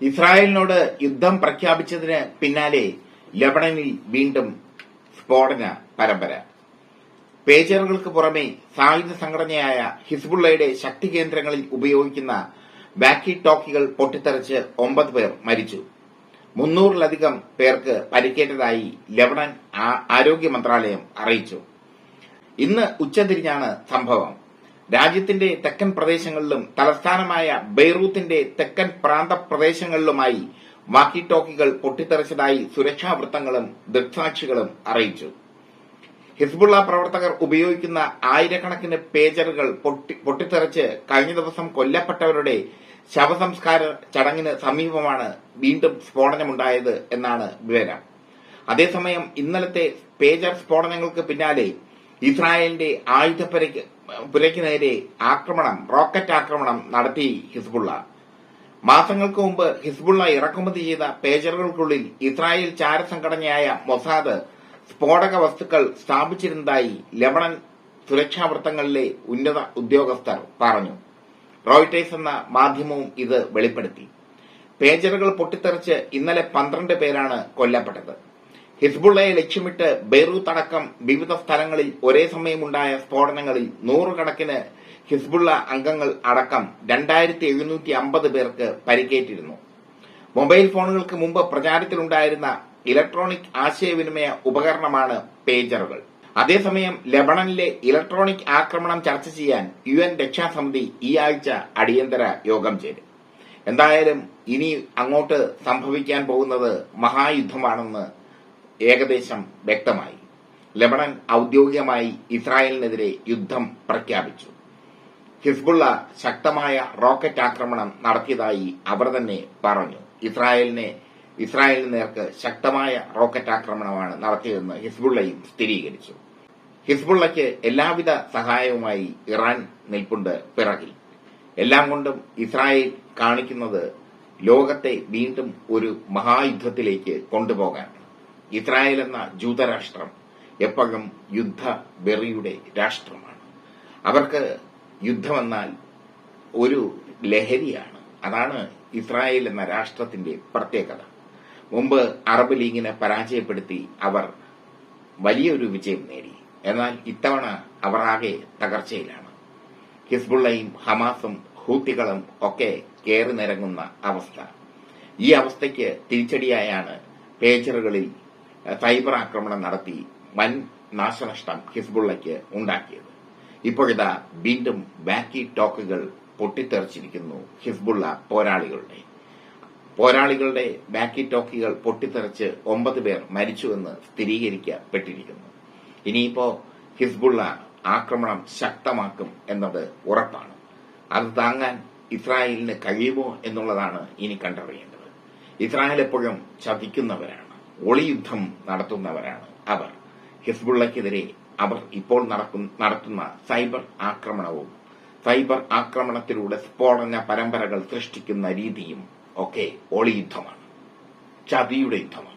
ഇസ്രായേലിനോട് യുദ്ധം പ്രഖ്യാപിച്ചതിന് പിന്നാലെ ലബണനിൽ വീണ്ടും സ്ഫോടന പരമ്പര. പേജറുകൾക്ക് പുറമെ സായുധ സംഘടനയായ ഹിസ്ബുള്ളയുടെ ശക്തി കേന്ദ്രങ്ങളിൽ ഉപയോഗിക്കുന്ന വാക്കി ടോക്കികൾ പൊട്ടിത്തെറിച്ച് ഒമ്പത് പേർ മരിച്ചു. മുന്നൂറിലധികം പേർക്ക് പരിക്കേറ്റതായി ലബണൻ ആരോഗ്യ മന്ത്രാലയം അറിയിച്ചു. ഇന്ന് ഉച്ചതിരിഞ്ഞാണ് സംഭവം. രാജ്യത്തിന്റെ തെക്കൻ പ്രദേശങ്ങളിലും തലസ്ഥാനമായ ബെയ്റൂത്തിന്റെ തെക്കൻ പ്രാന്ത പ്രദേശങ്ങളിലുമായി വാക്കി ടോക്കികൾ പൊട്ടിത്തെറിച്ചതായി സുരക്ഷാ വൃത്തങ്ങളും ദൃക്സാക്ഷികളും അറിയിച്ചു. ഹിസ്ബുള്ള പ്രവർത്തകർ ഉപയോഗിക്കുന്ന ആയിരക്കണക്കിന് പേജറുകൾ പൊട്ടിത്തെറിച്ച് കഴിഞ്ഞ ദിവസം കൊല്ലപ്പെട്ടവരുടെ ശവസംസ്കാര ചടങ്ങിന് സമീപമാണ് വീണ്ടും സ്ഫോടനമുണ്ടായത് എന്നാണ് വിവരം. അതേസമയം ഇന്നലത്തെ പേജർ സ്ഫോടനങ്ങൾക്ക് പിന്നാലെ ഇസ്രായേലിന്റെ ആയുധപ്പുരയ്ക്ക് പുരയ്ക്ക് നേരെ ആക്രമണം റോക്കറ്റ് ആക്രമണം നടത്തി ഹിസ്ബുള്ള. മാസങ്ങൾക്ക് മുമ്പ് ഹിസ്ബുള്ള ഇറക്കുമതി ചെയ്ത പേജറുകൾക്കുള്ളിൽ ഇസ്രായേൽ ചാരസംഘടനയായ മൊസാദ് സ്ഫോടക വസ്തുക്കൾ സ്ഥാപിച്ചിരുന്നതായി ലബണൻ സുരക്ഷാ വൃത്തങ്ങളിലെ ഉന്നത ഉദ്യോഗസ്ഥർ പറഞ്ഞു. റോയിട്ടേഴ്സ് എന്ന മാധ്യമവും ഇത് വെളിപ്പെടുത്തി. പേജറുകൾ പൊട്ടിത്തെറിച്ച് ഇന്നലെ പന്ത്രണ്ട് പേരാണ് കൊല്ലപ്പെട്ടത്. ഹിസ്ബുള്ളയെ ലക്ഷ്യമിട്ട് ബെയ്റൂത്ത് അടക്കം വിവിധ സ്ഥലങ്ങളിൽ ഒരേ സമയമുണ്ടായ സ്ഫോടനങ്ങളിൽ നൂറുകണക്കിന് ഹിസ്ബുള്ള അംഗങ്ങൾ അടക്കം രണ്ടായിരത്തി എഴുന്നൂറ്റി അമ്പത് പേർക്ക് പരിക്കേറ്റിരുന്നു. മൊബൈൽ ഫോണുകൾക്ക് മുമ്പ് പ്രചാരത്തിലുണ്ടായിരുന്ന ഇലക്ട്രോണിക് ആശയവിനിമയ ഉപകരണമാണ് പേജറുകൾ. അതേസമയം ലബണനിലെ ഇലക്ട്രോണിക് ആക്രമണം ചർച്ച ചെയ്യാൻ യു എൻ രക്ഷാസമിതി ഈ ആഴ്ച അടിയന്തര യോഗം ചേരും. എന്തായാലും ഇനി അങ്ങോട്ട് സംഭവിക്കാൻ പോകുന്നത് മഹായുദ്ധമാണെന്ന് ഏകദേശം വ്യക്തമായി. ലബണൻ ഔദ്യോഗികമായി ഇസ്രായേലിനെതിരെ യുദ്ധം പ്രഖ്യാപിച്ചു. ഹിസ്ബുള്ള ശക്തമായ റോക്കറ്റ് ആക്രമണം നടത്തിയതായി അവർ തന്നെ പറഞ്ഞു. ഇസ്രായേലിനെ ഇസ്രായേലിന് നേർക്ക് ശക്തമായ റോക്കറ്റ് ആക്രമണമാണ് നടത്തിയതെന്ന് ഹിസ്ബുള്ളയും സ്ഥിരീകരിച്ചു. ഹിസ്ബുള്ളയ്ക്ക് എല്ലാവിധ സഹായവുമായി ഇറാൻ നിൽപ്പുണ്ട് പിറകിൽ. എല്ലാം കൊണ്ടും ഇസ്രായേൽ കാണിക്കുന്നത് ലോകത്തെ വീണ്ടും ഒരു മഹായുദ്ധത്തിലേക്ക് കൊണ്ടുപോകാൻ ഇസ്രായേൽ എന്ന ജൂതരാഷ്ട്രം എപ്പോഴും യുദ്ധ വെറിയുടെ രാഷ്ട്രമാണ്. അവർക്ക് യുദ്ധമെന്നാൽ ഒരു ലഹരിയാണ്. അതാണ് ഇസ്രായേൽ എന്ന രാഷ്ട്രത്തിന്റെ പ്രത്യേകത. മുമ്പ് അറബ് ലീഗിനെ പരാജയപ്പെടുത്തി അവർ വലിയൊരു വിജയം നേടി. എന്നാൽ ഇത്തവണ അവർ ആകെ തകർച്ചയിലാണ്. ഹിസ്ബുള്ളയും ഹമാസും ഹൂത്തികളും ഒക്കെ കയറി നിരങ്ങുന്ന അവസ്ഥ. ഈ അവസ്ഥയ്ക്ക് തിരിച്ചടിയായാണ് പേജറുകളിൽ സൈബർ ആക്രമണം നടത്തി വൻ നാശനഷ്ടം ഹിസ്ബുള്ളയ്ക്ക് ഉണ്ടാക്കിയത്. ഇപ്പോഴിതാ വീണ്ടും ബാക്കി ടോക്കുകൾ പൊട്ടിത്തെറിച്ചിരിക്കുന്നു ഹിസ്ബുള്ള പോരാളികളുടെ. പോരാളികളുടെ ബാക്കി ടോക്കികൾ പൊട്ടിത്തെറിച്ച് ഒമ്പത് പേർ മരിച്ചുവെന്ന് സ്ഥിരീകരിക്കപ്പെട്ടിരിക്കുന്നു. ഇനിയിപ്പോ ഹിസ്ബുള്ള ആക്രമണം ശക്തമാക്കും എന്നത് ഉറപ്പാണ്. അത് താങ്ങാൻ ഇസ്രായേലിന് കഴിയുമോ എന്നുള്ളതാണ് ഇനി കണ്ടറിയേണ്ടത്. ഇസ്രായേൽ എപ്പോഴും ചതിക്കുന്നവരാണ്. ഒളിയുദ്ധം നടത്തുന്നവരാണ് അവർ. ഹിസ്ബുള്ളയ്ക്കെതിരെ അവർ ഇപ്പോൾ നടത്തുന്ന സൈബർ ആക്രമണവും സൈബർ ആക്രമണത്തിലൂടെ സ്ഫോടന പരമ്പരകൾ സൃഷ്ടിക്കുന്ന രീതിയും ഒക്കെ ഒളിയുദ്ധമാണ്. ചതിയുടെ യുദ്ധമാണ്.